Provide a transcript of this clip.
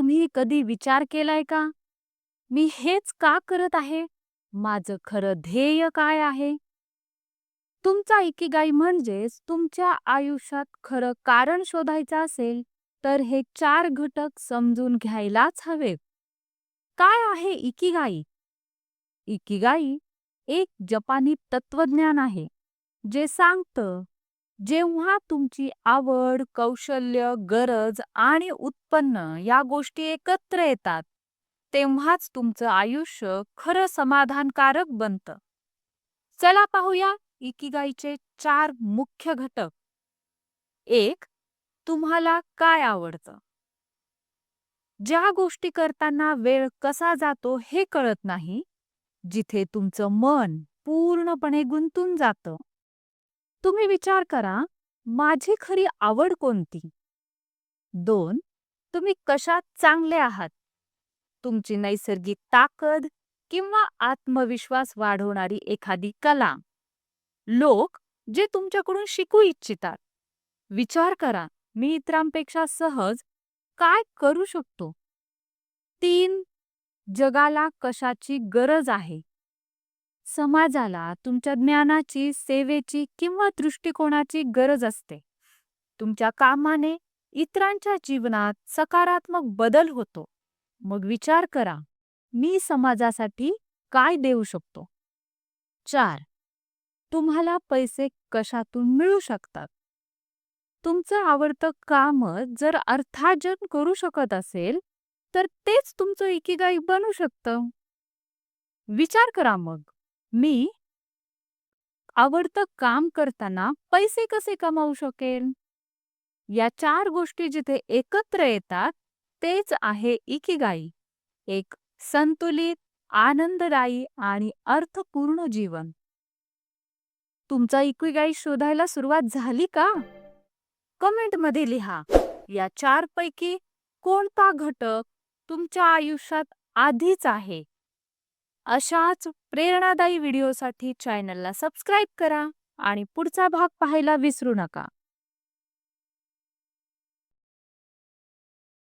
तुम्ही कधी विचार केलाय का? मी हेच का करत आहे? माझं खरं ध्येय काय आहे? तुमचा इकिगाई म्हणजेच तुमच्या आयुष्यात खरं कारण शोधायचं असेल तर हे चार घटक समजून घ्यायलाच हवे काय आहे इकिगाई? इकिगाई एक जपानी तत्वज्ञान आहे जे सांगतं जेव्हा तुमची आवड कौशल्य गरज आणि उत्पन्न या गोष्टी एकत्र येतात तेव्हाच तुमचं आयुष्य खरं समाधानकारक बनतं. चला पाहूया इकिगाईचे चार मुख्य घटक. एक तुम्हाला काय आवडतं? ज्या गोष्टी करताना वेळ कसा जातो हे कळत नाही जिथे तुमचं मन पूर्णपणे गुंतून जातं. तुम्ही विचार करा माझी खरी आवड कोणती? दोन तुम्ही कशात चांगले आहात? तुमची नैसर्गिक ताकद किंवा आत्मविश्वास वाढवणारी एखादी कला? लोक जे तुमच्याकडून शिकू इच्छितात. विचार करा मी इतरांपेक्षा सहज काय करू शकतो? तीन जगाला कशाची गरज आहे? समाजाला तुमच्या ज्ञानाची सेवेची किंवा दृष्टिकोनाची गरज असते. तुमच्या कामाने इतरांच्या जीवनात सकारात्मक बदल होतो. मग विचार करा मी समाजासाठी काय देऊ शकतो? चार. तुम्हाला पैसे कशातून मिळू शकतात? तुमचं आवडतं काम जर अर्थार्जन करू शकत असेल तर तेच तुमचं इकिगाई बनू शकतं. विचार करा मग. मी आवडतं काम करताना पैसे कसे कमावू शकेल? या चार गोष्टी जिथे एकत्र येतात तेच आहे इकिगाई. एक संतुलित आनंददायी आणि अर्थपूर्ण जीवन. तुमचा इकिगाई शोधायला सुरुवात झाली का? कमेंटमध्ये लिहा. या चार पैकी कोणता घटक तुमच्या आयुष्यात आधीच आहे? अशाच प्रेरणादायी व्हिडिओसाठी चॅनलला सबस्क्राईब करा आणि पुढचा भाग पाहायला विसरू नका.